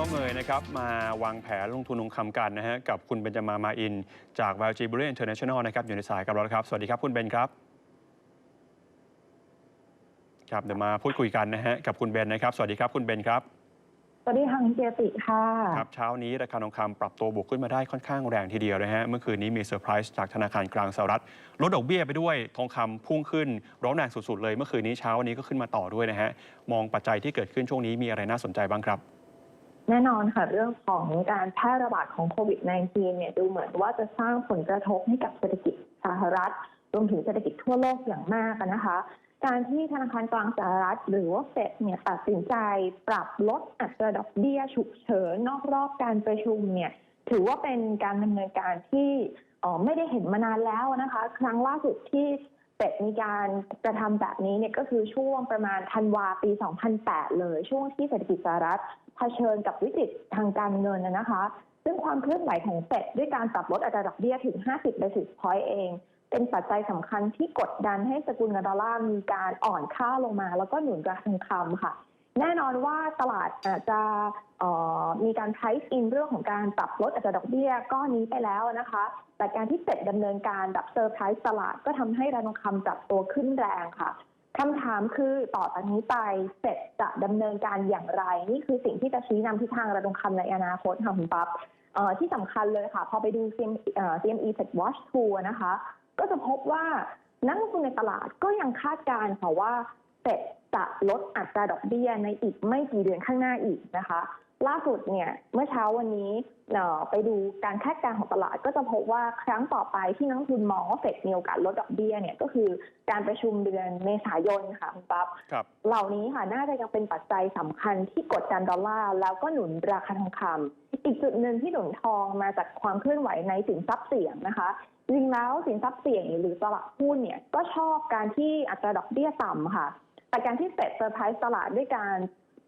ง้อเงยนะครับมาวางแผนลงทุนลงคำกันนะฮะกับคุณเบนจามามาอิน จาก v a l g b u r y International นะครับอยู่ในสายกับเราแล้วครับ สวัสดีครับคุณเบนครับครับเดี๋ยวมาพูดคุยกันนะฮะกับคุณเบนนะครับ สวัสดีครับคุณเบนครับสวัสดีค่ะคุณเจติค่ะครับเช้านี้ราคาทองคำปรับตัวบวกขึ้นมาได้ค่อนข้างแรงทีเดียวนะฮะเมื่อคืนนี้มีเซอร์ไพรส์จากธนาคารกลางสหรัฐลดดอกเบี้ยไปด้วยทองคำพุ่งขึ้น ร้อนแรงสุดๆเลย เมื่อคืนนี้เช้าวันนี้ก็ขึ้นมาต่อด้วยนะฮะมองปัจจัยที่เกิดขึ้นช่วงนี้มีอะไรน่าสนใจบ้างครับ แน่นอนค่ะเรื่องของการแพร่ระบาดของโควิด -19 เนี่ยดูเหมือนว่าจะสร้างผลกระทบให้กับเศรษฐกิจสหรัฐ รวมถึงเศรษฐกิจทั่วโลกอย่างมากนะคะ การที่ธนาคารกลางสหรัฐ หรือว่าเฟดเนี่ยตัดสินใจปรับลดอัตราดอกเบี้ยฉุกเฉินนอกรอบการประชุมเนี่ยถือว่าเป็นการดำเนินการที่เอ่อไม่ได้เห็นมานานแล้วนะคะ ครั้งล่าสุดที่ เฟดมีการกระทำแบบนี้เนี่ยก็คือช่วงประมาณธันวาปี 2008 เลย ช่วงที่เศรษฐกิจสหรัฐเผชิญกับวิกฤตทางการเงินนะคะ ซึ่งความเคลื่อนไหวของเฟดด้วยการปรับลดอัตราดอกเบี้ยถึง 50 basis point เอง เป็นปัจจัยสำคัญที่กดดันให้สกุลเงินดอลลาร์มีการอ่อนค่าลงมา แล้วก็หนุนราคาทองคำค่ะ แน่นอนว่าตลาดอาจจะเมีการ price in เรื่องของการปรับลดอัตราดอกเบี้ยก้อนนี้ไปแล้วนะคะ แต่การที่เฟดดำเนินการแบบเซอร์ไพรส์ตลาดก็ทำให้ราคาทองคำปรับตัวขึ้นแรงค่ะคำถามคือต่อจากนี้ไปเฟดจะดำเนินการอย่างไร นี่คือสิ่งที่จะชี้นำทิศทางราคาทองคำในอนาคตค่ะคุณปั๊บที่สำคัญเลยค่ะ พอไปดู CM เอ่อ CME Fed Watch Tool นะคะ ก็จะพบว่านักลงทุนในตลาดก็ยังคาดการณ์ค่ะว่าเฟดจะลดอัตราดอกเบี้ยในอีกไม่กี่เดือนข้างหน้าอีกนะคะ ล่าสุดเนี่ยเมื่อเช้าวันนี้เอ่อไปดูการคาดการณ์ของตลาดก็จะพบว่าครั้งต่อไปที่นักลงทุนมองว่าเฟดมีโอกาสลดดอกเบี้ยเนี่ยก็คือการประชุมเดือนเมษายนค่ะคุณปั๊บครับเหล่านี้ค่ะน่าจะยังเป็นปัจจัยสำคัญที่กดดันดอลลาร์แล้วก็หนุนราคาทองคำอีกจุดหนึ่งที่หนุนทองมาจากความเคลื่อนไหวในสินทรัพย์เสี่ยงนะคะจริงแล้วสินทรัพย์เสี่ยงหรือตลาดหุ้นเนี่ยก็ชอบการที่อัตราดอกเบี้ยต่ำค่ะแต่การที่เฟดเซอร์ไพรส์ตลาดด้วยการ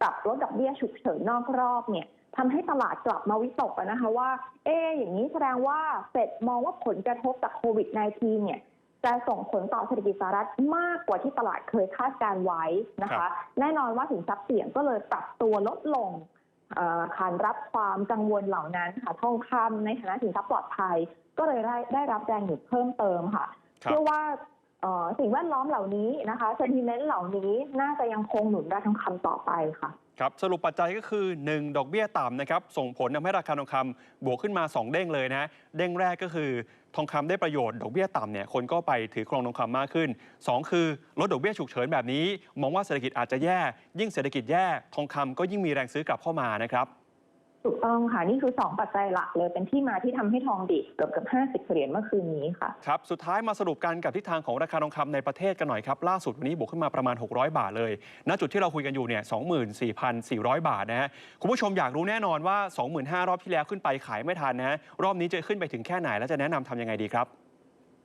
ปรับลดดอกเบี้ยฉุกเฉินนอกรอบเนี่ยทำให้ตลาดกลับมาวิตกอะนะคะว่า เอ๊ะอย่างนี้แสดงว่าเฟดมองว่าผลกระทบจากโควิด -19 เนี่ยจะส่งผลต่อเศรษฐกิจสหรัฐมากกว่าที่ตลาดเคยคาดการไว้นะครัคะบแน่นอนว่าสินทรัพย์เสี่ยงก็เลยปรับตัวลดลงเอ่อขานรับความกังวลเหล่านั้นค่ะทองคำในฐานะสินทรัพย์ปลอดภัย ก็เลยได้ได้รับแรงหนุนเพิ่มเติมค่ะครับเชื่อว่าเอ่อ สิ่งแวดล้อมเหล่านี้นะคะเซนติเมนต์เหล่านี้น่าจะยังคงหนุนราคาทองคำต่อไปค่ะครับสรุปปัจจัยก็คือ 1 ดอกเบี้ยต่ำนะครับส่งผลทำให้ราคาทองคำบวกขึ้นมา 2 เด้งเลยนะฮะเด้งแรกก็คือทองคำได้ประโยชน์ดอกเบี้ยต่ำเนี่ยคนก็ไปถือครองทองคำมากขึ้น 2 คือลดดอกเบี้ยฉุกเฉินแบบนี้ มองว่าเศรษฐกิจอาจจะแย่ ยิ่งเศรษฐกิจแย่ทองคำก็ยิ่งมีแรงซื้อกลับเข้ามานะครับ ถูกต้องค่ะ นี่คือ 2 ปัจจัยหลักเลย เป็นที่มาที่ทำให้ทองดิบเกือบเกือบ50เหรียญเมื่อคืนนี้ค่ะ ครับ สุดท้ายมาสรุปกันกับทิศทางของราคาทองคำในประเทศกันหน่อยครับ ล่าสุดวันนี้บวกขึ้นมาประมาณ 600 บาทเลย ณ จุดที่เราคุยกันอยู่เนี่ย24,400บาทนะฮะ คุณผู้ชมอยากรู้แน่นอนว่า 25,000รอบที่แล้วขึ้นไปขายไม่ทันนะฮะ รอบนี้จะขึ้นไปถึงแค่ไหนและจะแนะนำทำยังไงดีครับ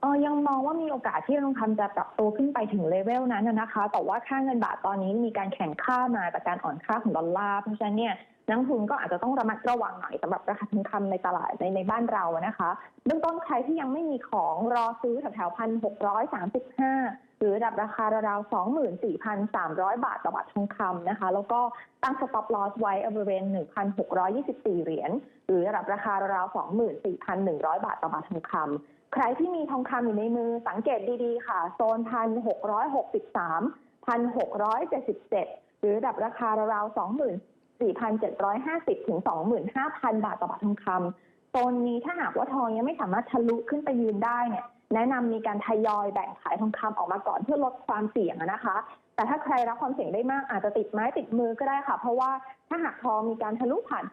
เออยังมองว่ามีโอกาสที่ทองคำจะปรับตัวขึ้นไปถึงเลเวลนั้นนะคะ แต่ว่าค่าเงินบาทตอนนี้มีการแข่งค่ามาจากการอ่อนค่าของดอลลาร์เพราะฉะนั้นเนี่ยนักลงทุนก็อาจจะต้องระมัดระวังหน่อยสำหรับราคาทองคำในตลาดในในบ้านเรานะคะเบื้องต้นใครที่ยังไม่มีของรอซื้อแถวๆพันหกร้อยสามสิบห้าหรือระดับราคาราวๆสองหมื่นสี่พันสามร้อยบาทต่อบาททองคำนะคะ แล้วก็ตั้งสต็อปลอสไว้บริเวณหนึ่งพันหกร้อยี่สิบสี่เหรียญหรือระดับราคาราวๆสองหมื่นสี่พันหนึ่งร้อยบาทต่อบาททองคำ ใครที่มีทองคำอยู่ในมือสังเกตดีๆ ค่ะ โซนพันหกร้อยหกสิบสามพันหกร้อยเจ็ดสิบเจ็ดหรือดับราคาราวๆสองหมื่นสี่พันเจ็ดร้อยห้าสิบถึงสองหมื่นห้าพันบาทต่อบาททองคำโซนนี้ถ้าหากว่าทองยังไม่สามารถทะลุขึ้นไปยืนได้เนี่ยแนะนำมีการทยอยแบ่งขายทองคำออกมาก่อนเพื่อลดความเสี่ยงนะคะ แต่ถ้าใครรับความเสี่ยงได้มากอาจจะติดไม้ติดมือก็ได้ค่ะ เพราะว่าถ้าหากทองมีการทะลุผ่าน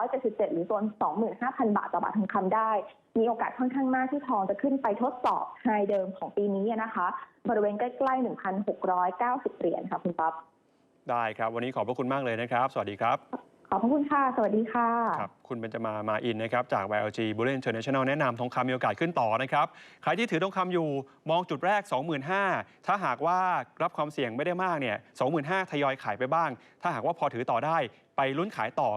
1,677 หรือโซน25,000 บาทต่อบาททองคำได้ มีโอกาสค่อนข้างมากที่ทองจะขึ้นไปทดสอบไฮเดิมของปีนี้นะคะ บริเวณใกล้ๆ 1,690 เหรียญค่ะคุณป๊อปได้ครับ วันนี้ขอบพระคุณมากเลยนะครับ สวัสดีครับ อบพระคุณค่ะ สวัสดีค่ะ ครับ คุณเบนจมามาอินนะครับ จาก YLG b u l l i n International แนะนำทองคำมีโอกาสขึ้นต่อนะครับ ใครที่ถือทองคำอยู่มองจุดแรก 25,000 ถ้าหากว่ารับความเสี่ยงไม่ได้มากเนี่ย25,000ทยอยขายไปบ้าง ถ้าหากว่าพอถือต่อได้ไปลุ้นขายต่อ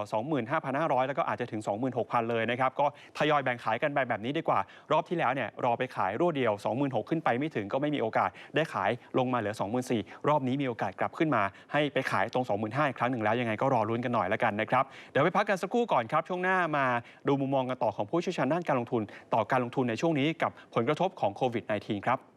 25,500 แล้วก็อาจจะถึง 26,000 เลยนะครับ ก็ทยอยแบ่งขายกันไปแบบนี้ดีกว่า รอบที่แล้วเนี่ยรอไปขายรวดเดียว 26,000 ขึ้นไปไม่ถึงก็ไม่มีโอกาสได้ขายลงมาเหลือ 24,000 รอบนี้มีโอกาสกลับขึ้นมา ให้ไปขายตรง 25,000 อีกครั้งหนึ่งแล้วยังไงก็รอลุ้นกันหน่อยแล้วกันนะครับเดี๋ยวไปพักกันสักครู่ก่อนครับช่วงหน้ามาดูมุมมองกันต่อของผู้เชี่ยวชาญด้านการลงทุน ต่อการลงทุนในช่วงนี้กับผลกระทบของโควิด -19 ครับ